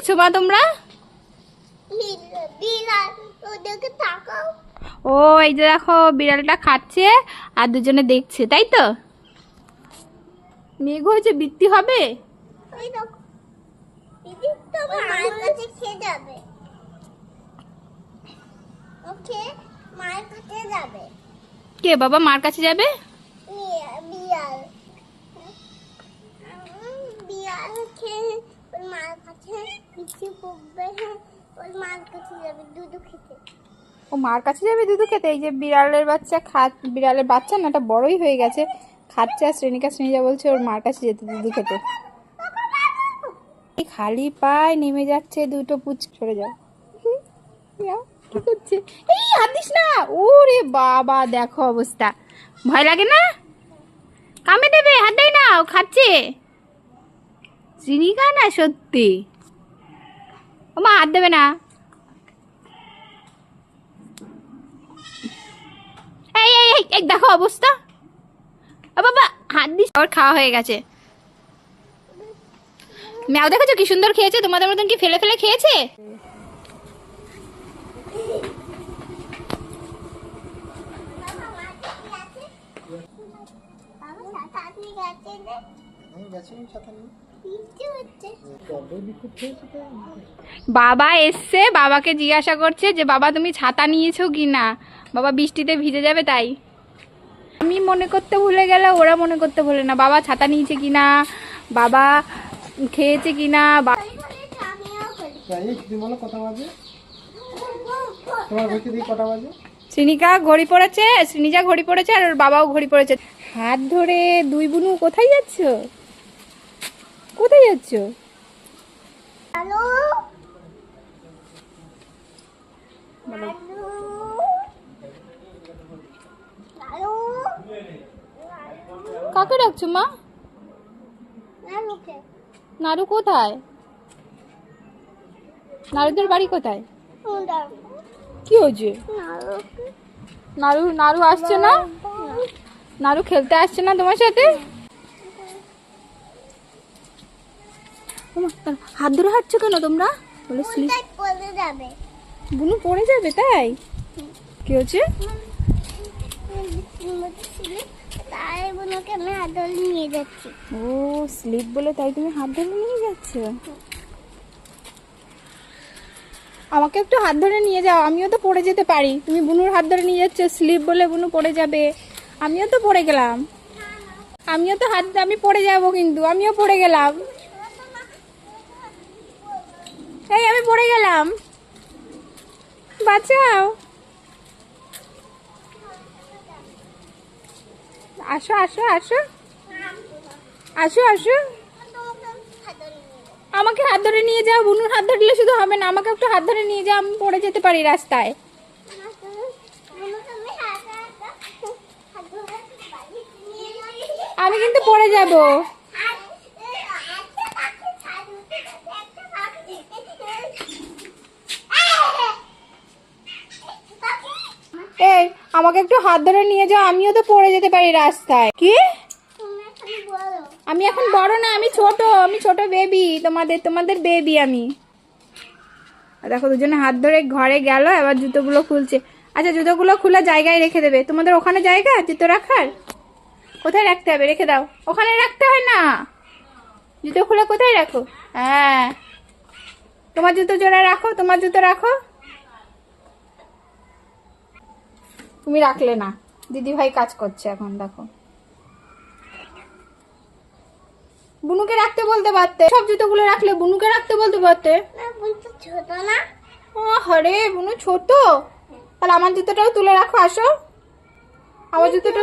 দেখছ মা তোমরা? ও, এই যে দেখো, বিড়ালটা খাচ্ছে আর দুজনে দেখছে, তাই তো? মেঘ হয়েছে, বৃষ্টি হবে? কে, বাবা মার কাছে যাবে? বিড়াল। খেয়ে ওর মার কাছে পিছিয়ে পড়বে ওর মার কাছে যাবে দুধ খেতে। ও মার কাছে যাবে দুধু খেতে? এই যে বিড়ালের বাচ্চা খা বিড়ালের বাচ্চা না এটা বড়ই হয়ে গেছে। খাচ্ছে আর শ্রেণিকা, শ্রেণীজা বলছে ওর মার কাছে যেতে দুধু খেতে। খালি পায়ে নেমে যাচ্ছে দুটো পুচ সরে যাও। করছে? এই হাত দিস না, ওরে বাবা, দেখো অবস্থা। ভয় লাগে না? কামে দেবে, হাত দেয় না, ও খাচ্ছে। শ্রেণিকা না সত্যি? ওমা হাত দেবে না। এই এই, এই দেখো অবস্থা। বাবা হাত দিস ওর খাওয়া হয়ে গেছে। ম্যাও দেখেছ কি সুন্দর খেয়েছে? তোমাদের মতন কি ফেলে ফেলে খেয়েছে বাবা তাড়াতাড়ি গেছে রে আমি বাবা এসছে, বাবাকে জিজ্ঞাসা করছে যে, বাবা, তুমি ছাতা নিয়েছো কি না বাবা বৃষ্টিতে ভিজে যাবে তাই। আমি মনে করতে ভুলে গেলে ওরা মনে করতে ভুলে না। বাবা ছাতা নিয়েছে কি না বাবা খেয়েছে কি না শ্রীনিকা ঘড়ি পড়েছে? শ্রীনিজা ঘড়ি পড়েছে আর ওর বাবাও ঘড়ি পড়েছে। হাত ধরে দুই বুনু কোথায় যাচ্ছ? কোথায় যাচ্ছ? হ্যালো? কাকে ডাকছো মা? নারু কোথায়? নারুদের বাড়ি কোথায়? কি হয়েছে? নারু নারু আসছে না? নারু খেলতে আসছে না তোমার সাথে ওমা, দাঁড়াও, হাত ধরে হাঁটছো কেন তোমরা? বলে স্লিপ পড়ে যাবে। বুনু পড়ে যাবে তাই? কি হচ্ছে তাই বোনকে আমি আদল নিয়ে যাচ্ছি। ও স্লিপ বলে তাই তুমি হাত ধরে নিয়ে যাচ্ছ? আমাকে একটু হাত ধরে নিয়ে যাও আমিও তো পড়ে যেতে পারি। তুমি বুনুর হাত ধরে নিয়ে যাচ্ছ স্লিপ বলে বুনু পড়ে যাবে। আমিও তো পড়ে গেলাম। আমিও তো হাত আমি পড়ে যাব কিন্তু আমিও পড়ে গেলাম এই আমি পড়ে গেলাম। বাঁচাও। আসো আসো আসো। আসো আসো। আমাকে হাত ধরে নিয়ে যাও, বুনুর হাত ধরলে শুধু হবে না, আমাকে একটু হাত ধরে নিয়ে যাও, আমি পড়ে যেতে পারি রাস্তায়। আমি কিন্তু পড়ে যাব এই আমাকে একটু হাত ধরে নিয়ে যাও, আমিও তো পড়ে যেতে পারি রাস্তায়। কি? আমি এখন বড় না, আমি ছোট আমি ছোট বেবি তোমাদের তোমাদের বেবি আমি। দেখো, দুজনে হাত ধরে ঘরে গেল, এবার জুতোগুলো খুলছে। আচ্ছা জুতোগুলো খুলে জায়গায় রেখে দেবে। তোমাদের ওখানে জায়গা? জুতো রাখার? কোথায় রাখতে হবে? রেখে দাও। ওখানে রাখতে হয় না। জুতো খুলে কোথায় রাখো? হ্যাঁ। তোমার জুতো জোড়া রাখো, তোমার জুতো রাখো। তুমি রাখলে না। দিদি ভাই কাজ করছে এখন দেখো। বুনুকে রাখতে বলতে পারতে। সব জুতোগুলো রাখলে বুনুকে রাখতে বলতে পারতে। ছোট না। ও হরে বুনু ছোট? তাহলে আমার জুতোটাও তুলে রাখো আসো। আমার জুতোটা